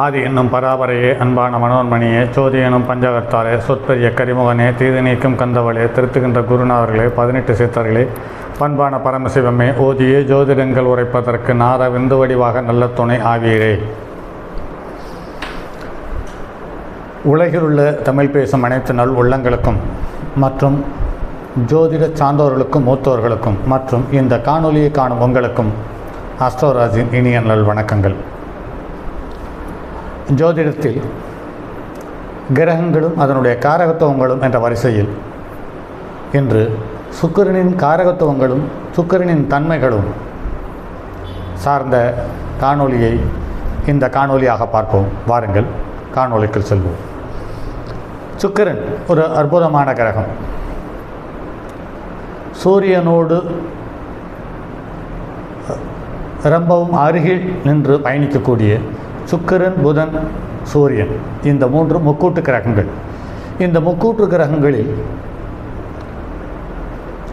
ஆதி என்னும் பராபரையே அன்பான மனோன்மணியே சோதி எனும் பஞ்சகர்த்தாரே சொற்பெரிய கரிமுகனே தீது நீக்கும் கந்தவளே திருத்துகின்ற குருநாதர்களே பதினெட்டு சித்தர்களே பண்பான பரமசிவமே ஓதியே ஜோதிடங்கள் உரைப்பதற்கு நார விந்து வடிவாக நல்ல துணை ஆவீரே. உலகிலுள்ள தமிழ் பேசும் அனைத்து நல் உள்ளங்களுக்கும் மற்றும் ஜோதிட சார்ந்தோர்களுக்கும் மூத்தோர்களுக்கும் மற்றும் இந்த காணொலியை காணும் உங்களுக்கும் அஸ்ட்ரோராஜின் இனிய நல் வணக்கங்கள். ஜோதிடத்தில் கிரகங்களும் அதனுடைய காரகத்துவங்களும் என்ற வரிசையில் இன்று சுக்கரனின் காரகத்துவங்களும் சுக்கிரனின் தன்மைகளும் சார்ந்த காணொலியை இந்த காணொலியாக பார்ப்போம். வாருங்கள் காணொளிக்கு செல்வோம். சுக்கிரன் ஒரு அற்புதமான கிரகம். சூரியனோடு ரொம்பவும் அருகில் நின்று பயணிக்கக்கூடிய சுக்கிரன் புதன் சூரியன். இந்த மூன்று முக்கூட்டு கிரகங்கள். இந்த முக்கூட்டு கிரகங்களில்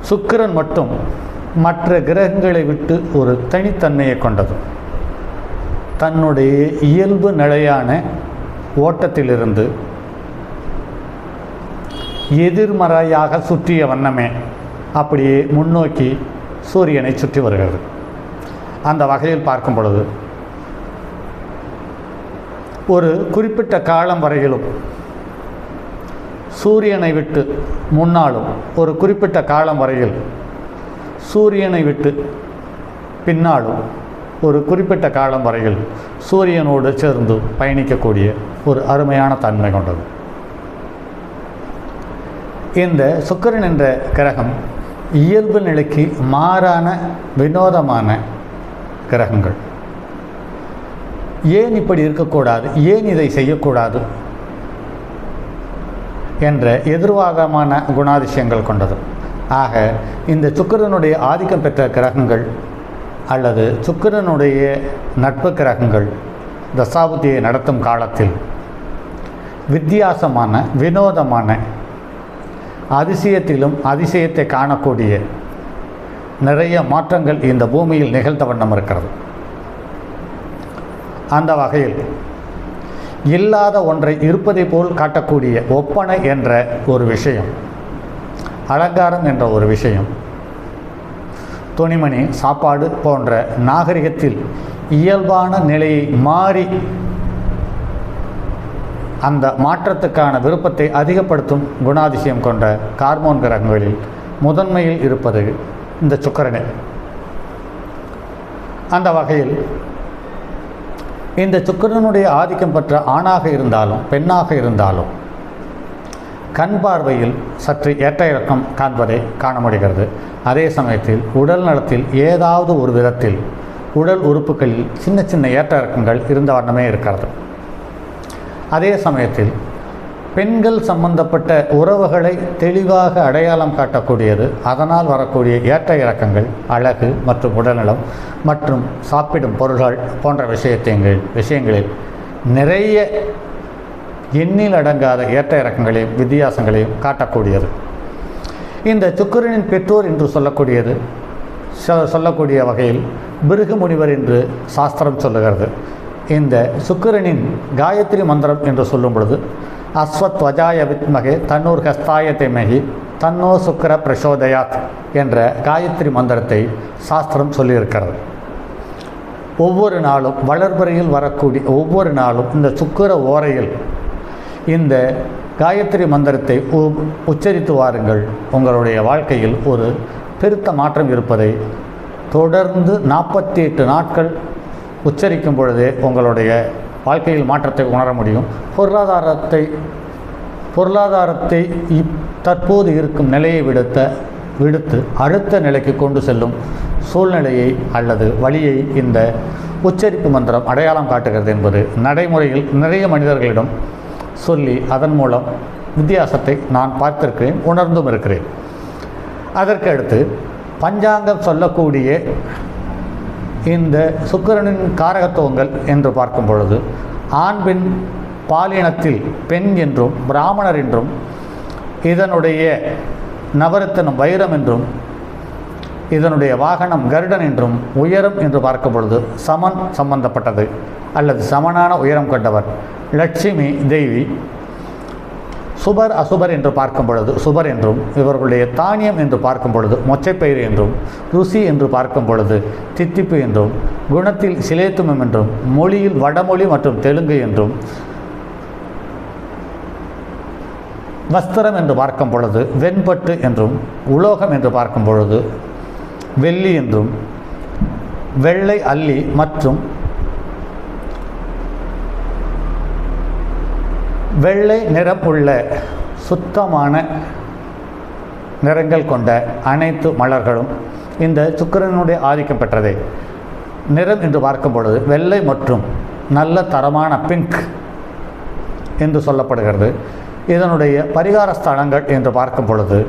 சுக்கிரன் மட்டும் மற்ற கிரகங்களை விட்டு ஒரு தனித்தன்மையை கொண்டது. தன்னுடைய இயல்பு நிலையான ஓட்டத்திலிருந்து எதிர்மறையாக சுற்றிய வண்ணமே அப்படியே முன்னோக்கி சூரியனை சுற்றி வருகிறது. அந்த வகையில் பார்க்கும் பொழுது ஒரு குறிப்பிட்ட காலம் வரையிலும் சூரியனை விட்டு முன்னாலும் ஒரு குறிப்பிட்ட காலம் வரையில் சூரியனை விட்டு பின்னாலும் ஒரு குறிப்பிட்ட காலம் வரையில் சூரியனோடு சேர்ந்து பயணிக்கக்கூடிய ஒரு அருமையான தன்மை கொண்டது. இந்த சுக்கரன் என்ற கிரகம் இயல்பு நிலைக்கு மாறான வினோதமான கிரகங்கள். ஏன் இப்படி இருக்கக்கூடாது? ஏன் இதை செய்யக்கூடாது? என்ற எதிர்வாதமான குணாதிசயங்கள் கொண்டது. ஆக இந்த சுக்கிரனுடைய ஆதிக்கம் பெற்ற கிரகங்கள் அல்லது சுக்கிரனுடைய நட்பு கிரகங்கள் தசாபுத்தியை நடத்தும் காலத்தில் வித்தியாசமான வினோதமான அதிசயத்திலும் அதிசயத்தை காணக்கூடிய நிறைய மாற்றங்கள் இந்த பூமியில் நிகழ்ந்த வண்ணம் இருக்கிறது. அந்த வகையில் இல்லாத ஒன்றை இருப்பதை போல் காட்டக்கூடிய ஒப்பனை என்ற ஒரு விஷயம். அலங்காரம் என்ற ஒரு விஷயம். துணிமணி சாப்பாடு போன்ற நாகரிகத்தில் இயல்பான நிலையை மாறி அந்த மாற்றத்துக்கான விருப்பத்தை அதிகப்படுத்தும் குணாதிசயம் கொண்ட கார்மோன் கிரகங்களில் முதன்மையில் இருப்பது இந்த சுக்கரனே. அந்த வகையில் இந்த சுக்கிரனுடைய ஆதிக்கம் பெற்ற ஆணாக இருந்தாலும் பெண்ணாக இருந்தாலும் கண் பார்வையில் சற்று ஏற்ற இறக்கம் காண்பதை காண முடிகிறது அதே சமயத்தில் உடல் நலத்தில் ஏதாவது ஒரு விதத்தில் உடல் உறுப்புகளில் சின்ன சின்ன ஏற்ற இறக்கங்கள் இருந்த வண்ணமே இருக்கிறது. அதே சமயத்தில் பெண்கள் சம்பந்தப்பட்ட உறவுகளை தெளிவாக அடையாளம் காட்டக்கூடியது. அதனால் வரக்கூடிய ஏற்ற இறக்கங்கள் அழகு மற்றும் உடல்நலம் மற்றும் சாப்பிடும் பொருள்கள் போன்ற விஷயத்தங்கள் விஷயங்களில் நிறைய எண்ணில் அடங்காத ஏற்ற இறக்கங்களையும் வித்தியாசங்களையும் காட்டக்கூடியது. இந்த சுக்கிரனின் பெற்றோர் என்று சொல்லக்கூடியது சொல்லக்கூடிய வகையில் பிருகு முனிவர் என்று சாஸ்திரம் சொல்லுகிறது. இந்த சுக்கிரனின் காயத்ரி மந்திரம் என்று சொல்லும் பொழுது அஸ்வத்வஜாய வித்மகே தன்னூர் ஹஸ்தாய திமகி தன்னோ சுக்கர பிரசோதயாத் என்ற காயத்ரி மந்திரத்தை சாஸ்திரம் சொல்லியிருக்கிறது. ஒவ்வொரு நாளும் வளர்பறையில் வரக்கூடிய ஒவ்வொரு நாளும் இந்த சுக்கிர ஓரையில் இந்த காயத்ரி மந்திரத்தை உ- உச்சரித்து வாருங்கள். உங்களுடைய வாழ்க்கையில் ஒரு பெருத்த மாற்றம் இருப்பதை தொடர்ந்து நாற்பத்தி எட்டு நாட்கள் உச்சரிக்கும் பொழுதே உங்களுடைய வாழ்க்கையில் மாற்றத்தை உணர முடியும். பொருளாதாரத்தை பொருளாதாரத்தை தற்போது இருக்கும் நிலையை விடுத்த விடுத்து அடுத்த நிலைக்கு கொண்டு செல்லும் சூழ்நிலையை அல்லது வழியை இந்த உச்சரிப்பு மந்திரம் அடையாளம் காட்டுகிறது என்பது நடைமுறையில் நிறைய மனிதர்களிடம் சொல்லி அதன் மூலம் வித்தியாசத்தை நான் பார்த்திருக்கிறேன் உணர்ந்தும் இருக்கிறேன். அதற்கு அடுத்து பஞ்சாங்கம் சொல்லக்கூடிய இந்த சுக்கிரனின் காரகத்துவங்கள் என்று பார்க்கும் பொழுது ஆண் பெண் பாலினத்தில் பெண் என்றும் பிராமணர் என்றும் இதனுடைய நவரத்தனம் வைரம் என்றும் இதனுடைய வாகனம் கருடன் என்றும் உயரம் என்று பார்க்கும் பொழுது சமன் சம்பந்தப்பட்டது. அல்லது சமனான உயரம் கொண்டவர். லட்சுமி தேவி சுபர் அசுபர் என்று பார்க்கும் பொழுது சுபர் என்றும் இவர்களுடைய தானியம் என்று பார்க்கும் பொழுது மொச்சைப்பயிர் என்றும் ருசி என்று பார்க்கும் பொழுது தித்திப்பு என்றும் குணத்தில் சிலேத்துமம் என்றும் மொழியில் வடமொழி மற்றும் தெலுங்கு என்றும் வஸ்திரம் என்று பார்க்கும் பொழுது வெண்பட்டு என்றும் உலோகம் என்று பார்க்கும் பொழுது வெள்ளி என்றும் வெள்ளை அல்லி மற்றும் வெள்ளை நிறம் உள்ள சுத்தமான நிறங்கள் கொண்ட அனைத்து மலர்களும் இந்த சுக்கிரனுடைய ஆதிக்கம் பெற்றதே. நிறம் என்று பார்க்கும் பொழுது வெள்ளை மற்றும் நல்ல தரமான பிங்க் என்று சொல்லப்படுகிறது. இதனுடைய பரிகார ஸ்தலங்கள் என்று பார்க்கும் பொழுது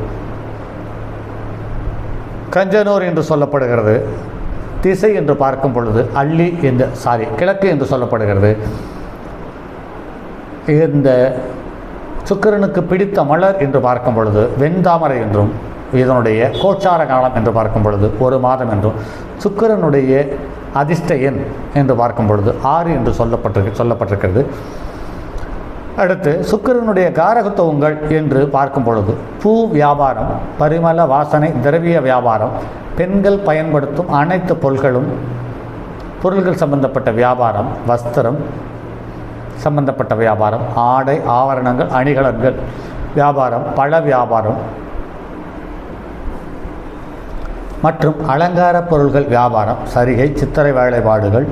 கஞ்சனூர் என்று சொல்லப்படுகிறது. திசை என்று பார்க்கும் பொழுது அள்ளி என்று சாரி கிழக்கு என்று சொல்லப்படுகிறது. இந்த சுக்கரனுக்கு பிடித்த மலர் என்று பார்க்கும் பொழுது வெண்தாமரை என்றும் இதனுடைய கோச்சார காலம் என்று பார்க்கும் பொழுது ஒரு மாதம் என்றும் சுக்கிரனுடைய அதிர்ஷ்ட எண் என்று பார்க்கும் பொழுது ஆறு என்று சொல்லப்பட்டிருக்கு சொல்லப்பட்டிருக்கிறது. அடுத்து சுக்கிரனுடைய காரகத்துவங்கள் என்று பார்க்கும் பொழுது பூ வியாபாரம் பரிமள வாசனை திரவிய வியாபாரம் பெண்கள் பயன்படுத்தும் அனைத்து பொருள்களும் பொருள்கள் சம்பந்தப்பட்ட வியாபாரம் வஸ்திரம் சம்பந்தப்பட்ட வியாபாரம் ஆடை ஆவரணங்கள் அணிகலன்கள் வியாபாரம் பழ வியாபாரம் மற்றும் அலங்கார பொருள்கள் வியாபாரம் சரிகை சித்திரை வேலைப்பாடுகள்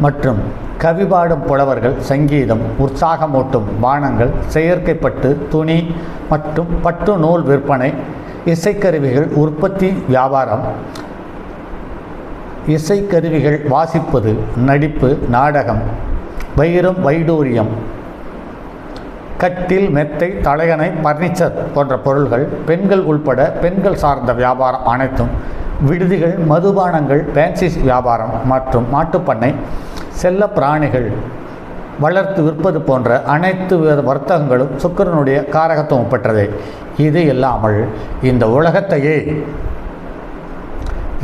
மற்றும் கவிபாடும் புலவர்கள் சங்கீதம் உற்சாகமூட்டும் பானங்கள் செயற்கைப்பட்டு துணி மற்றும் பட்டு நூல் விற்பனை இசைக்கருவிகள் உற்பத்தி வியாபாரம் இசைக்கருவிகள் வாசிப்பது நடிப்பு நாடகம் வைரம் வைடூரியம். கட்டில் மெத்தை தலையணை பர்னிச்சர் போன்ற பொருள்கள் பெண்கள் உள்பட பெண்கள் சார்ந்த வியாபாரம் அனைத்தும் விடுதிகள் மதுபானங்கள் பேன்சி வியாபாரம் மற்றும் மாட்டுப்பண்ணை செல்ல பிராணிகள் வளர்த்து விற்பது போன்ற அனைத்து வித வர்த்தகங்களும் சுக்கிரனுடைய காரகத்துவம் பெற்றதே. இது இல்லாமல் இந்த உலகத்தையே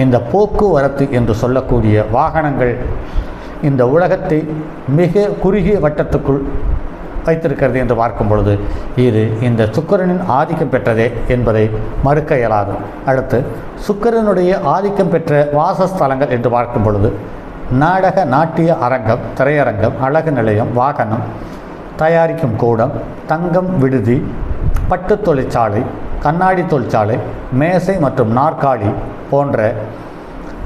இந்த போக்குவரத்து என்று சொல்லக்கூடிய வாகனங்கள் இந்த உலகத்தை மிக குறுகிய வட்டத்துக்குள் வைத்திருக்கிறது என்று பார்க்கும் பொழுது இது இந்த சுக்கிரனின் ஆதிக்கம் பெற்றதே என்பதை மறுக்க இயலாது. அடுத்து சுக்கிரனுடைய ஆதிக்கம் பெற்ற வாசஸ்தலங்கள் என்று பார்க்கும் பொழுது நாடக நாட்டிய அரங்கம் திரையரங்கம் அழகு நிலையம் வாகனம் தயாரிக்கும் கூடம் தங்கம் விடுதி பட்டு தொழிற்சாலை கண்ணாடி தொழிற்சாலை மேசை மற்றும் நாற்காலி போன்ற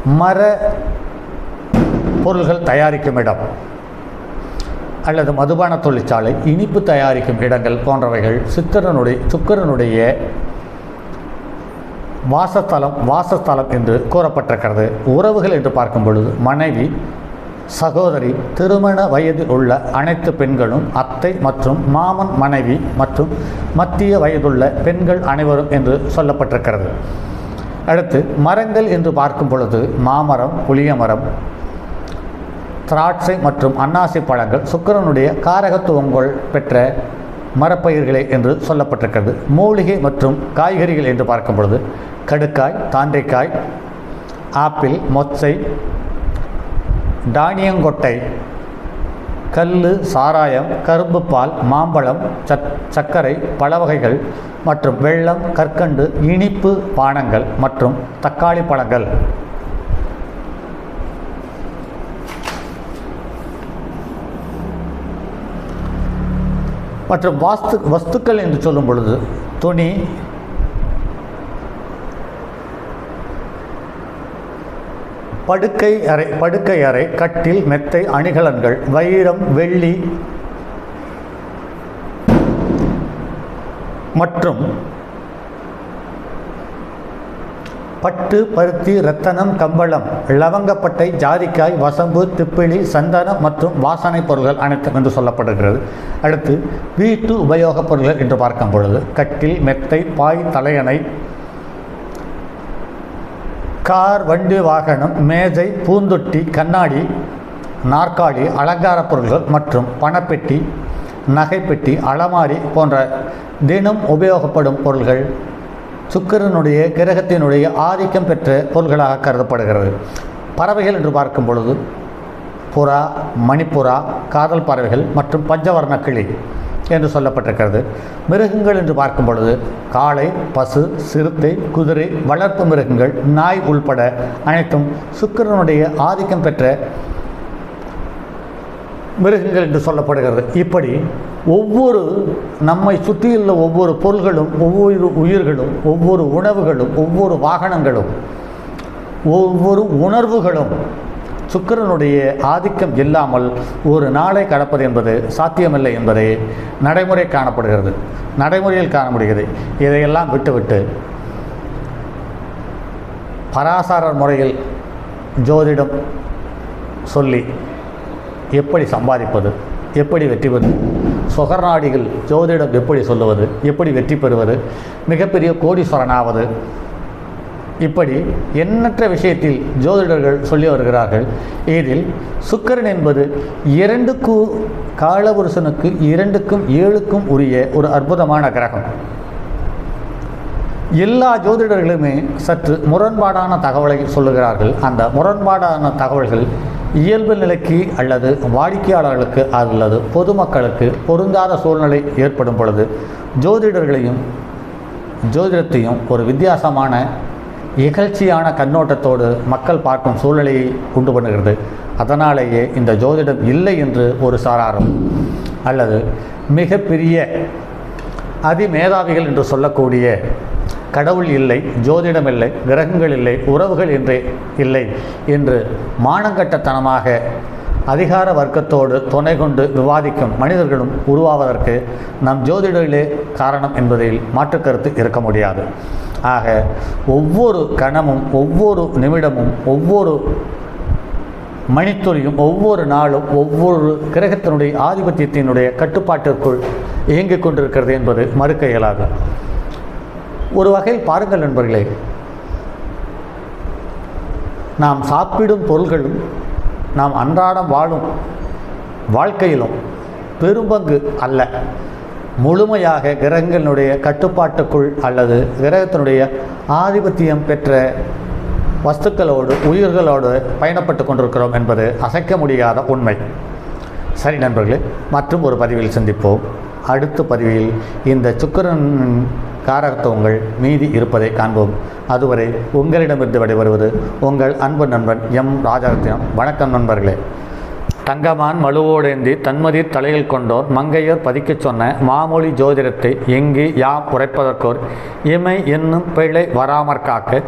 மர பொருள்கள் தயாரிக்கும் இடம் அல்லது மதுபான தொழிற்சாலை இனிப்பு தயாரிக்கும் இடங்கள் போன்றவைகள் சித்திரனுடைய சுக்கிரனுடைய வாசஸ்தலம் வாசஸ்தலம் என்று கூறப்பட்டிருக்கிறது. உறவுகள் என்று பார்க்கும் பொழுது மனைவி சகோதரி திருமண வயதில் உள்ள அனைத்து பெண்களும் அத்தை மற்றும் மாமன் மனைவி மற்றும் மத்திய வயதுள்ள பெண்கள் அனைவரும் என்று சொல்லப்பட்டிருக்கிறது. அடுத்து மரங்கள் என்று பார்க்கும் பொழுது மாமரம் புளிய மரம் திராட்சை மற்றும் அன்னாசி பழங்கள் சுக்கிரனுடைய காரகத்துவங்கள் பெற்ற மரப்பயிர்களே என்று சொல்லப்பட்டிருக்கிறது. மூலிகை மற்றும் காய்கறிகள் என்று பார்க்கும் பொழுது கடுக்காய் தாண்டிக்காய் ஆப்பிள் மொச்சை தானியங்கொட்டை கல் சாராயம் கரும்பு பால் மாம்பழம் சக் சர்க்கரை பல வகைகள் மற்றும் வெள்ளம் கற்கண்டு இனிப்பு பானங்கள் மற்றும் தக்காளி பழங்கள். மற்றும் வாஸ்து வஸ்துக்கள் என்று சொல்லும் பொழுது துணி படுக்கை அறை படுக்கை அறை கட்டில் மெத்தை அணிகலன்கள் வைரம் வெள்ளி மற்றும் பட்டு பருத்தி ரத்தனம் கம்பளம் லவங்கப்பட்டை ஜாதிக்காய் வசம்பு திப்பிலி சந்தனம் மற்றும் வாசனை பொருள்கள் அனைத்தும் என்று சொல்லப்படுகிறது. அடுத்து வீட்டு உபயோகப் பொருள்கள் என்று பார்க்கும் பொழுது கட்டில் மெத்தை பாய் தலையணை கார் வண்டி வாகனம் மேஜை பூந்தொட்டி கண்ணாடி நாற்காலி அலங்கார பொருள்கள் மற்றும் பணப்பெட்டி நகைப்பெட்டி அலமாரி போன்ற தினம் உபயோகப்படும் பொருள்கள் சுக்கரனுடைய கிரகத்தினுடைய ஆதிக்கம் பெற்ற பொருள்களாக கருதப்படுகிறது. பறவைகள் என்று பார்க்கும் பொழுது புறா மணிப்புறா காதல் பறவைகள் மற்றும் பஞ்சவர்ண கிளி என்று சொல்லப்பட்டிருக்கிறது. மிருகங்கள் என்று பார்க்கும் பொழுது காளை பசு சிறுத்தை குதிரை வளர்ப்பு மிருகங்கள் நாய் உள்பட அனைத்தும் சுக்கரனுடைய ஆதிக்கம் பெற்ற மிருகங்கள் என்று சொல்லப்படுகிறது. இப்படி ஒவ்வொரு நம்மை சுற்றியுள்ள ஒவ்வொரு பொருள்களும் ஒவ்வொரு உயிர்களும் ஒவ்வொரு உணவுகளும் ஒவ்வொரு வாகனங்களும் ஒவ்வொரு உணர்வுகளும் சுக்கிரனுடைய ஆதிக்கம் இல்லாமல் ஒரு நாளை கடப்பது என்பது சாத்தியமில்லை என்பதை நடைமுறை காணப்படுகிறது. நடைமுறையில் காண முடிகிறது இதையெல்லாம் விட்டுவிட்டு பராசாரர் முறையில் ஜோதிடம் சொல்லி எப்படி சம்பாதிப்பது எப்படி வெற்றி பெறுவது சுகர்நாடிகள் ஜோதிடம் எப்படி சொல்லுவது எப்படி வெற்றி பெறுவது மிகப்பெரிய கோடீஸ்வரனாவது. இப்படி எண்ணற்ற விஷயத்தில் ஜோதிடர்கள் சொல்லி வருகிறார்கள். இதில் சுக்கரன் என்பது இரண்டுக்கு காலபுருஷனுக்கு இரண்டுக்கும் ஏழுக்கும் உரிய ஒரு அற்புதமான கிரகம். எல்லா ஜோதிடர்களுமே சற்று முரண்பாடான தகவலை சொல்லுகிறார்கள். அந்த முரண்பாடான தகவல்கள் இயல்பு நிலைக்கு அல்லது வாடிக்கையாளர்களுக்கு அல்லது பொதுமக்களுக்கு பொருந்தாத சூழ்நிலை ஏற்படும் பொழுது ஜோதிடர்களையும் ஜோதிடத்தையும் ஒரு வித்தியாசமான இகழ்ச்சியான கண்ணோட்டத்தோடு மக்கள் பார்க்கும் சூழ்நிலையை உண்டு பண்ணுகிறது. அதனாலேயே இந்த ஜோதிடம் இல்லை என்று ஒரு சாராரும் அல்லது மிகப்பெரிய அதிமேதாவிகள் என்று சொல்லக்கூடிய கடவுள் இல்லை ஜோதிடம் இல்லை கிரகங்கள் இல்லை உறவுகள் என்றே இல்லை என்று மானங்கட்டத்தனமாக அதிகார வர்க்கத்தோடு துணை கொண்டு விவாதிக்கும் மனிதர்களும் உருவாவதற்கு நம் ஜோதிடர்களே காரணம் என்பதில் மாற்றுக்கருத்து இருக்க முடியாது. ஆக ஒவ்வொரு கணமும் ஒவ்வொரு நிமிடமும் ஒவ்வொரு மணித்துளியும் ஒவ்வொரு நாளும் ஒவ்வொரு கிரகத்தினுடைய ஆதிபத்தியத்தினுடைய கட்டுப்பாட்டிற்குள் இயங்கிக் கொண்டிருக்கிறது என்பது மறுக்க இயலாது. ஒரு வகையில் பாருங்கள் நண்பர்களே. நாம் சாப்பிடும் பொருள்களும் நாம் அன்றாடம் வாழும் வாழ்க்கையிலும் பெரும்பங்கு அல்ல. முழுமையாக கிரகங்களினுடைய கட்டுப்பாட்டுக்குள் அல்லது கிரகத்தினுடைய ஆதிபத்தியம் பெற்ற வஸ்துக்களோடு உயிர்களோடு பயணப்பட்டு கொண்டிருக்கிறோம் என்பது அசைக்க முடியாத உண்மை. சரி நண்பர்களே மற்றும் ஒரு பதிவில் சந்திப்போம். அடுத்த பதிவில் இந்த சுக்கிரன் காரகத்துவங்கள் மீதி இருப்பதை காண்போம். அதுவரை உங்களிடமிருந்து விடைபெறுவது உங்கள் அன்பு நண்பன் எம் ராஜரத்னம் வணக்கம் நண்பர்களே. தங்கமான் மழுவோடேந்தி தன்மதி தலையில் கொண்டோர் மங்கையர் பதிக்கச் சொன்ன மாமொழி ஜோதிடத்தை எங்கு யாம் உரைப்பதற்கோர்? இமை என்னும் பிழை வராமற் காக்க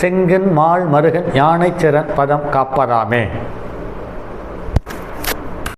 செங்கன் மால் மருகன் யானைச்சிறன் பதம் காப்பதாமே.